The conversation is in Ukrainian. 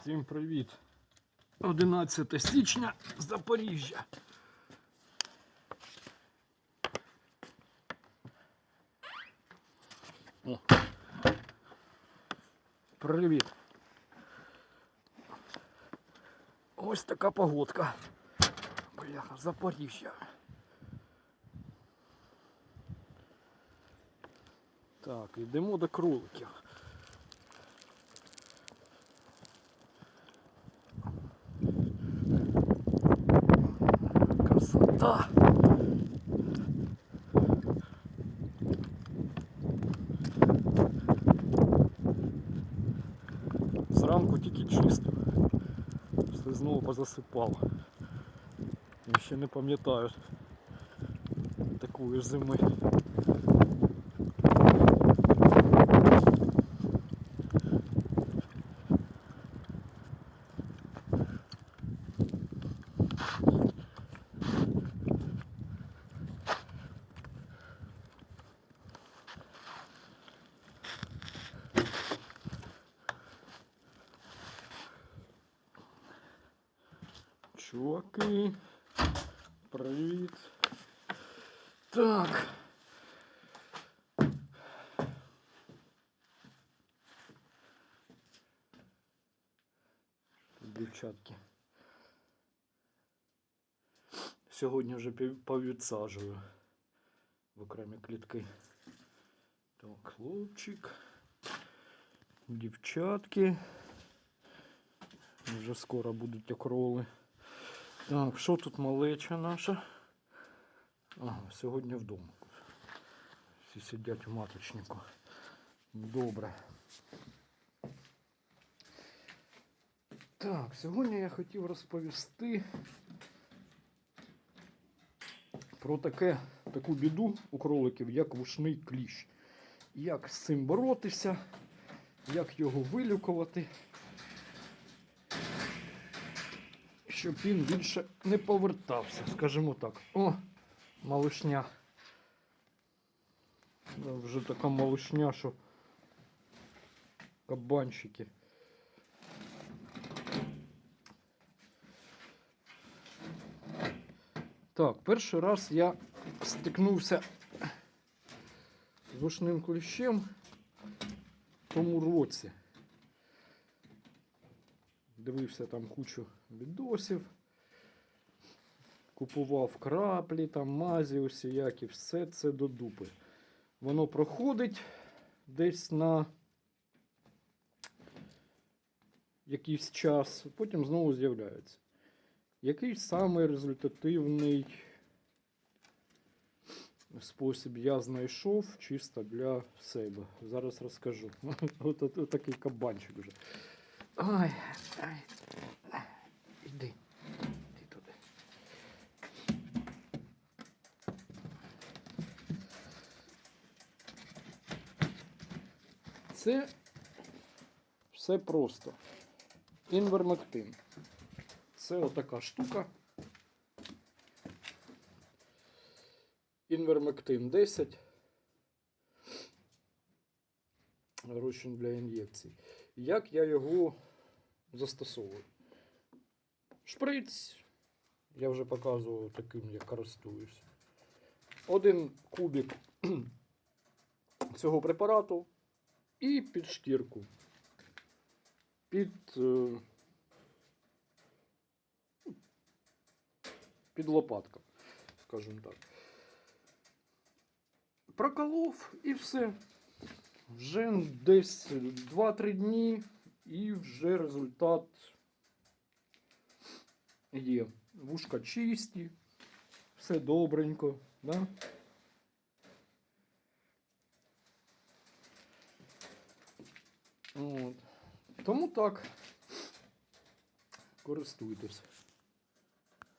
Всім привіт! 11 січня Запоріжжя. О. Привіт. Ось така погодка. Бляха, Запоріжжя. Так, йдемо до кроликів. Красота! Зранку тільки чистив, все знову позасипав. Я ще не пам'ятаю такої зими. Чуваки, привіт. Так. Дівчатки. Сьогодні вже повідсаджую в окремі клітки. Так, хлопчик. Дівчатки. Вже скоро будуть окроли. Так, що тут малеча наша? Ага, сьогодні вдома. Всі сидять у маточнику. Добре. Так, сьогодні я хотів розповісти про таке, таку біду у кроликів, як вушний кліщ. Як з цим боротися, як його вилікувати. Щоб він більше не повертався, скажімо так. О, малишня. Вже така малишня, що кабанчики. Так, перший раз я стикнувся з вушним кліщем в тому році. Дивився там кучу відосів. Купував краплі, там мазі усіякі, все це до дупи. Воно проходить десь на якийсь час, потім знову з'являється. Який самий результативний спосіб я знайшов чисто для себе. Зараз розкажу. От такий кабанчик вже. Ой, ай, іди, іди туди. Це все просто. Інвермектин. Це отака штука. Інвермектин 10. Розчин для ін'єкцій. Як я його застосовую? Шприц. Я вже показував таким, я користуюсь. Один кубик цього препарату і під шкірку. Під, е, під лопатком, скажімо так. Проколов і все. Вже десь 2-3 дні і вже результат є. Вушка чисті, все добренько. Да? От. Тому так. Користуйтесь.